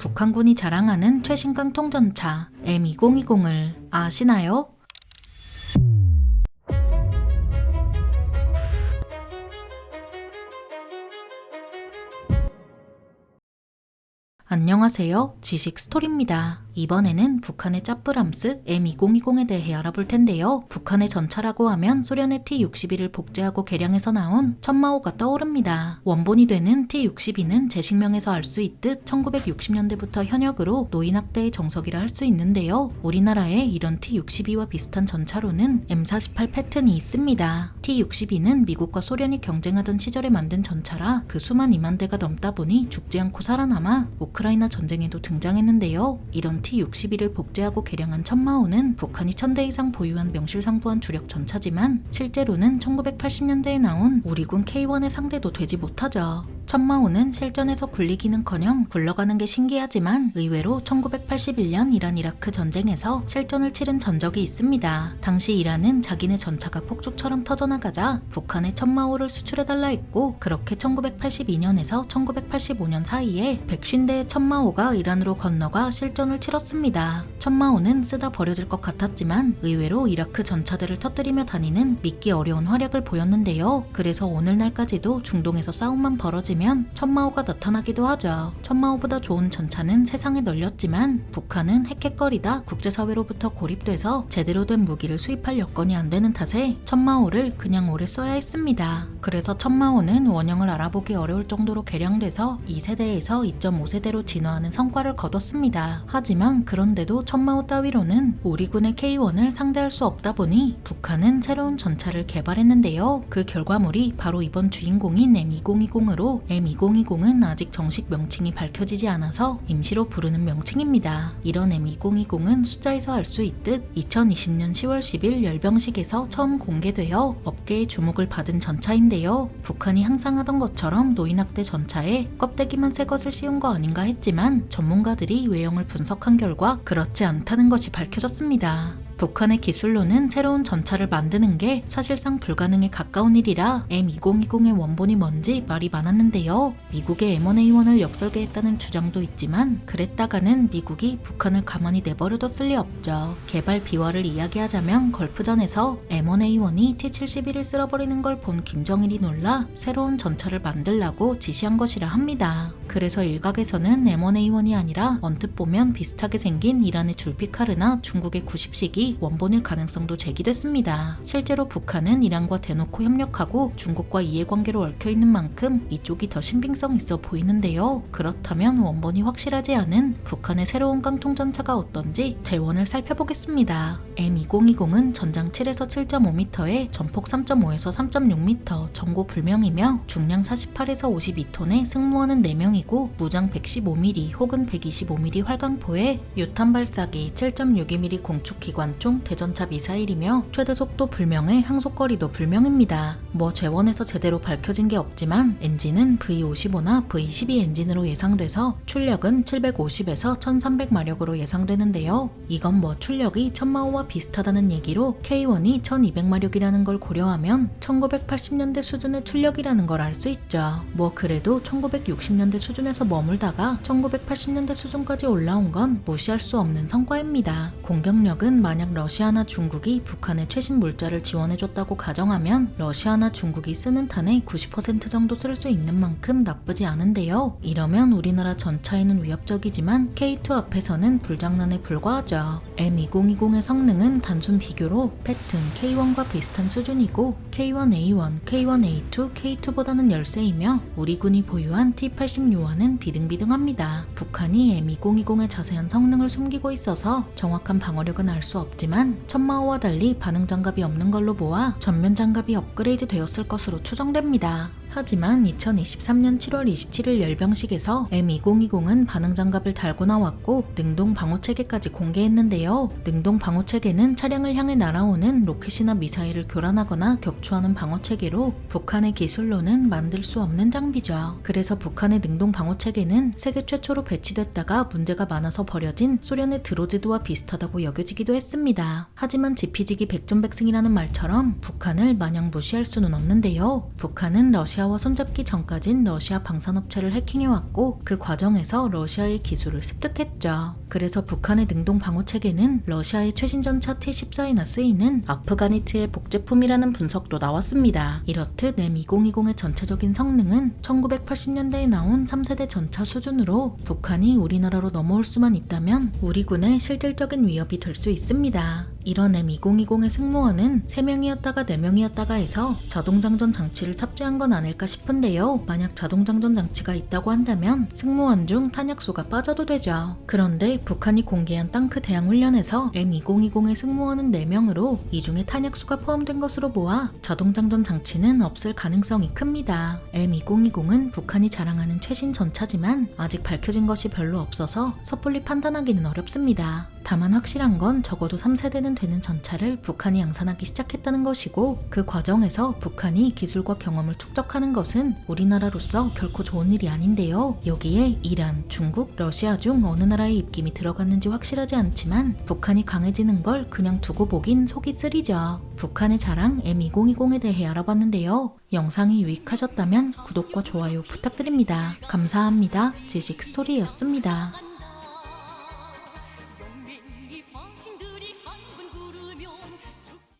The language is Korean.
북한군이 자랑하는 최신 깡통전차 M2020을 아시나요? 안녕하세요. 지식 스토리입니다. 이번에는 북한의 짜프람스 M2020에 대해 알아볼 텐데요. 북한의 전차라고 하면 소련의 T-62를 복제하고 개량해서 나온 천마호가 떠오릅니다. 원본이 되는 T-62는 제 식명에서 알 수 있듯 1960년대부터 현역으로 노인학대의 정석이라 할 수 있는데요. 우리나라에 이런 T-62와 비슷한 전차로는 M48 패턴이 있습니다. T-62는 미국과 소련이 경쟁하던 시절에 만든 전차라 그 수만 2만 대가 넘다 보니 죽지 않고 살아남아 우크 라이나 전쟁에도 등장했는데요. 이런 T-62를 복제하고 개량한 천마호는 북한이 1000대 이상 보유한 명실상부한 주력 전차지만 실제로는 1980년대에 나온 우리군 K1의 상대도 되지 못하죠. 천마호는 실전에서 굴리기는커녕 굴러가는 게 신기하지만 의외로 1981년 이란 이라크 전쟁에서 실전을 치른 전적이 있습니다. 당시 이란은 자기네 전차가 폭죽처럼 터져나가자 북한에 천마호를 수출해달라 했고 그렇게 1982년에서 1985년 사이에 150대의 천마호가 이란으로 건너가 실전을 치렀습니다. 천마호는 쓰다 버려질 것 같았지만 의외로 이라크 전차들을 터뜨리며 다니는 믿기 어려운 활약을 보였는데요. 그래서 오늘날까지도 중동에서 싸움만 벌어지면 천마호가 나타나기도 하죠. 천마호보다 좋은 전차는 세상에 널렸지만 북한은 핵핵거리다 국제사회로부터 고립돼서 제대로 된 무기를 수입할 여건이 안 되는 탓에 천마호를 그냥 오래 써야 했습니다. 그래서 천마호는 원형을 알아보기 어려울 정도로 개량돼서 2세대에서 2.5세대로 진화하는 성과를 거뒀습니다. 하지만 그런데도 천마호 따위로는 우리 군의 K1을 상대할 수 없다 보니 북한은 새로운 전차를 개발했는데요. 그 결과물이 바로 이번 주인공인 M2020으로 M2020은 아직 정식 명칭이 밝혀지지 않아서 임시로 부르는 명칭입니다. 이런 M2020은 숫자에서 알 수 있듯 2020년 10월 10일 열병식에서 처음 공개되어 업계의 주목을 받은 전차인데요. 북한이 항상 하던 것처럼 노인학대 전차에 껍데기만 새 것을 씌운 거 아닌가 했지만 전문가들이 외형을 분석한 결과 그렇지 않다는 것이 밝혀졌습니다. 북한의 기술로는 새로운 전차를 만드는 게 사실상 불가능에 가까운 일이라 M2020의 원본이 뭔지 말이 많았는데요. 미국의 M1A1을 역설계했다는 주장도 있지만 그랬다가는 미국이 북한을 가만히 내버려뒀을 리 없죠. 개발 비화를 이야기하자면 걸프전에서 M1A1이 T-71을 쓸어버리는 걸 본 김정일이 놀라 새로운 전차를 만들라고 지시한 것이라 합니다. 그래서 일각에서는 M1A1이 아니라 언뜻 보면 비슷하게 생긴 이란의 줄피카르나 중국의 90식이 원본일 가능성도 제기됐습니다. 실제로 북한은 이란과 대놓고 협력하고 중국과 이해관계로 얽혀 있는 만큼 이쪽이 더 신빙성 있어 보이는데요. 그렇다면 원본이 확실하지 않은 북한의 새로운 깡통전차가 어떤지 재원을 살펴보겠습니다. M2020은 전장 7에서 7.5m에 전폭 3.5에서 3.6m, 전고 불명이며 중량 48에서 52톤에 승무원은 4명이고 무장 115mm 혹은 125mm 활강포에 유탄 발사기 7.62mm 공축기관 총 대전차 미사일이며 최대 속도 불명에 항속거리도 불명입니다. 뭐 재원에서 제대로 밝혀진 게 없지만 엔진은 V55나 V12 엔진으로 예상돼서 출력은 750에서 1300마력으로 예상되는데요. 이건 뭐 출력이 천마호와 비슷하다는 얘기로 K1이 1200마력이라는 걸 고려하면 1980년대 수준의 출력이라는 걸 알 수 있죠. 뭐 그래도 1960년대 수준에서 머물다가 1980년대 수준까지 올라온 건 무시할 수 없는 성과입니다. 공격력은 만약 러시아나 중국이 북한에 최신 물자를 지원해줬다고 가정하면 러시아나 중국이 쓰는 탄의 90% 정도 쓸 수 있는 만큼 나쁘지 않은데요. 이러면 우리나라 전차에는 위협적이지만 K2 앞에서는 불장난에 불과하죠. M2020의 성능은 단순 비교로 패튼 K1과 비슷한 수준이고 K1A1, K1A2, K2보다는 열세이며 우리 군이 보유한 T-86와는 비등비등합니다. 북한이 M2020의 자세한 성능을 숨기고 있어서 정확한 방어력은 알 수 없 지만 천마호와 달리 반응 장갑이 없는 걸로 보아 전면 장갑이 업그레이드 되었을 것으로 추정됩니다. 하지만 2023년 7월 27일 열병식에서 M2020은 반응 장갑을 달고 나왔고 능동 방어 체계까지 공개했는데요. 능동 방어 체계는 차량을 향해 날아오는 로켓이나 미사일을 교란하거나 격추하는 방어 체계로 북한의 기술로는 만들 수 없는 장비죠. 그래서 북한의 능동 방어 체계는 세계 최초로 배치됐다가 문제가 많아서 버려진 소련의 드로즈드와 비슷하다고 여겨지기도 했습니다. 하지만 지피지기 백전백승이라는 말처럼 북한을 마냥 무시할 수는 없는데요. 북한은 러시아 러시아와 손잡기 전까진 러시아 방산업체를 해킹해왔고 그 과정에서 러시아의 기술을 습득했죠. 그래서 북한의 능동 방어 체계는 러시아의 최신 전차 T-14에나 쓰이는 아프가니트의 복제품이라는 분석도 나왔습니다. 이렇듯 M2020의 전체적인 성능은 1980년대에 나온 3세대 전차 수준으로 북한이 우리나라로 넘어올 수만 있다면 우리 군의 실질적인 위협이 될 수 있습니다. 이런 M2020의 승무원은 3명이었다가 4명이었다가 해서 자동장전 장치를 탑재한 건 아닐 까 싶은데요. 만약 자동 장전 장치가 있다고 한다면 승무원 중 탄약수가 빠져도 되죠. 그런데 북한이 공개한 땅크 대항 훈련에서 M2020의 승무원은 4명으로 이 중에 탄약수가 포함된 것으로 보아 자동 장전 장치는 없을 가능성이 큽니다. M2020은 북한이 자랑하는 최신 전차지만 아직 밝혀진 것이 별로 없어서 섣불리 판단하기는 어렵습니다. 다만 확실한 건 적어도 3세대는 되는 전차를 북한이 양산하기 시작했다는 것이고 그 과정에서 북한이 기술과 경험을 축적하는 것은 우리나라로서 결코 좋은 일이 아닌데요. 여기에 이란, 중국, 러시아 중 어느 나라의 입김이 들어갔는지 확실하지 않지만 북한이 강해지는 걸 그냥 두고 보긴 속이 쓰리죠. 북한의 자랑 M2020에 대해 알아봤는데요. 영상이 유익하셨다면 구독과 좋아요 부탁드립니다. 감사합니다. 지식 스토리였습니다.